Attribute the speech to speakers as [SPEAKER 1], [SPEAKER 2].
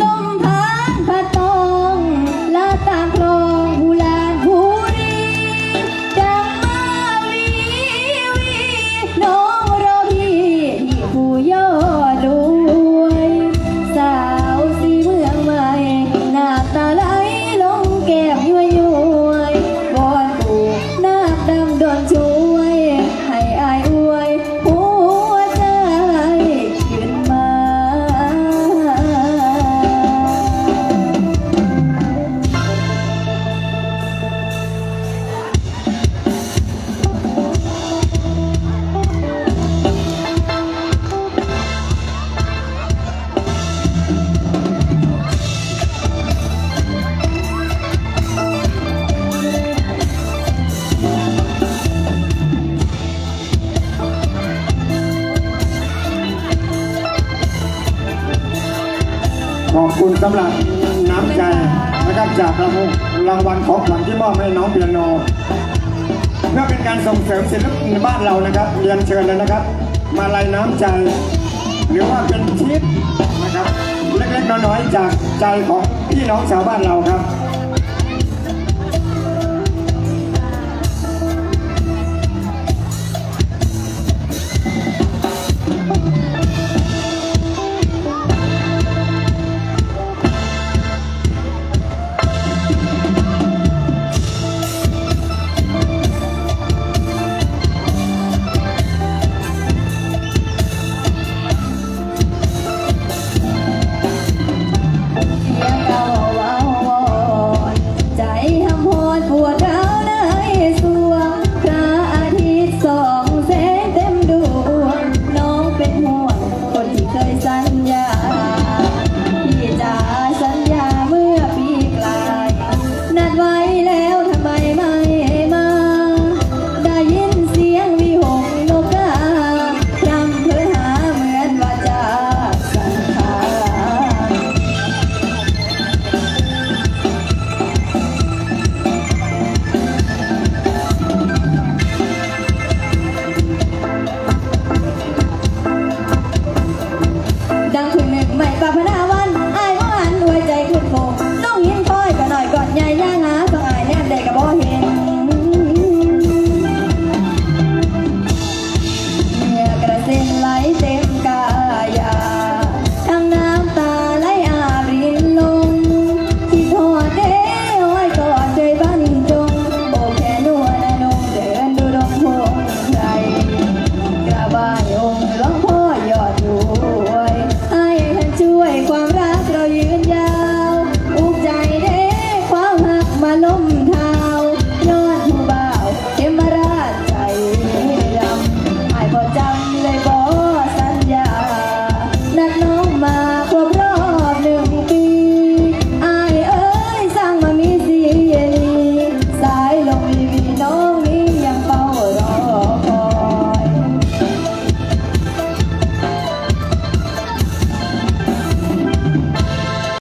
[SPEAKER 1] ลมพัดพัด ข
[SPEAKER 2] อบคุณสำหรับน้ำใจนะครับจากรางวัลรางวัลของขวัญที่มอบให้น้องเปียโน เพื่อเป็นการส่งเสริมศิลปินบ้านเรานะครับ เรียนเชิญเลยนะครับ มาลายน้ำใจ หรือว่าเป็นทิปนะครับ เล็กๆน้อยๆจากใจของพี่น้องชาวบ้านเราครับ